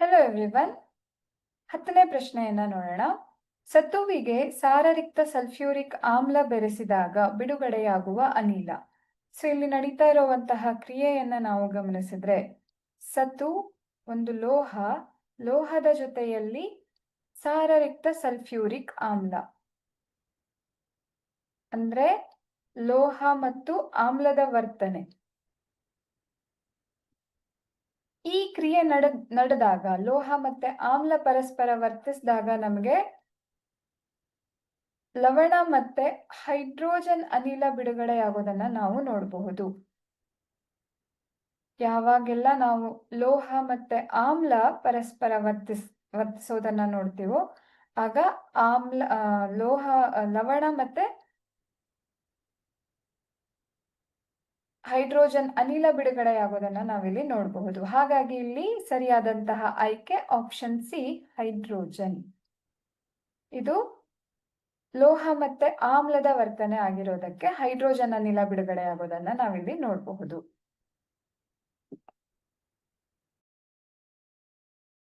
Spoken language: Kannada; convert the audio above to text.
ಹೆಲೋ ಎವ್ರಿವನ್ ಹತ್ತನೇ ಪ್ರಶ್ನೆಯನ್ನ ನೋಡೋಣ. ಸತುವಿಗೆ ಸಾರರಿಕ್ತ ಸಲ್ಫ್ಯೂರಿಕ್ ಆಮ್ಲ ಬೆರೆಸಿದಾಗ ಬಿಡುಗಡೆಯಾಗುವ ಅನಿಲ. ಸೊ ಇಲ್ಲಿ ನಡೀತಾ ಇರುವಂತಹ ಕ್ರಿಯೆಯನ್ನ ನಾವು ಗಮನಿಸಿದ್ರೆ ಸತು ಒಂದು ಲೋಹ, ಲೋಹದ ಜೊತೆಯಲ್ಲಿ ಸಾರರಿಕ್ತ ಸಲ್ಫ್ಯೂರಿಕ್ ಆಮ್ಲ. ಅಂದ್ರೆ ಲೋಹ ಮತ್ತು ಆಮ್ಲದ ವರ್ತನೆ. ಕ್ರಿಯೆ ನಡ, ನಡೆದಾಗ, ಲೋಹ ಮತ್ತೆ ಆಮ್ಲ ಪರಸ್ಪರ ವರ್ತಿಸಿದಾಗ ನಮಗೆ ಲವಣ ಮತ್ತೆ ಹೈಡ್ರೋಜನ್ ಅನಿಲ ಬಿಡುಗಡೆಯಾಗೋದನ್ನ ನಾವು ನೋಡಬಹುದು. ಯಾವಾಗೆಲ್ಲ ನಾವು ಲೋಹ ಮತ್ತೆ ಆಮ್ಲ ಪರಸ್ಪರ ವರ್ತಿಸ್, ವರ್ತಿಸೋದನ್ನ ನೋಡ್ತೀವೋ, ಆಗ ಆಮ್ಲ ಲೋಹ, ಲವಣ ಮತ್ತೆ ಹೈಡ್ರೋಜನ್ ಅನಿಲ ಬಿಡುಗಡೆಯಾಗೋದನ್ನ ನಾವಿಲ್ಲಿ ನೋಡಬಹುದು. ಹಾಗಾಗಿ ಇಲ್ಲಿ ಸರಿಯಾದಂತಹ ಆಯ್ಕೆ ಆಪ್ಷನ್ ಸಿ ಹೈಡ್ರೋಜನ್. ಇದು ಲೋಹ ಮತ್ತೆ ಆಮ್ಲದ ವರ್ತನೆ ಆಗಿರೋದಕ್ಕೆ ಹೈಡ್ರೋಜನ್ ಅನಿಲ ಬಿಡುಗಡೆಯಾಗೋದನ್ನ ನಾವಿಲ್ಲಿ ನೋಡಬಹುದು.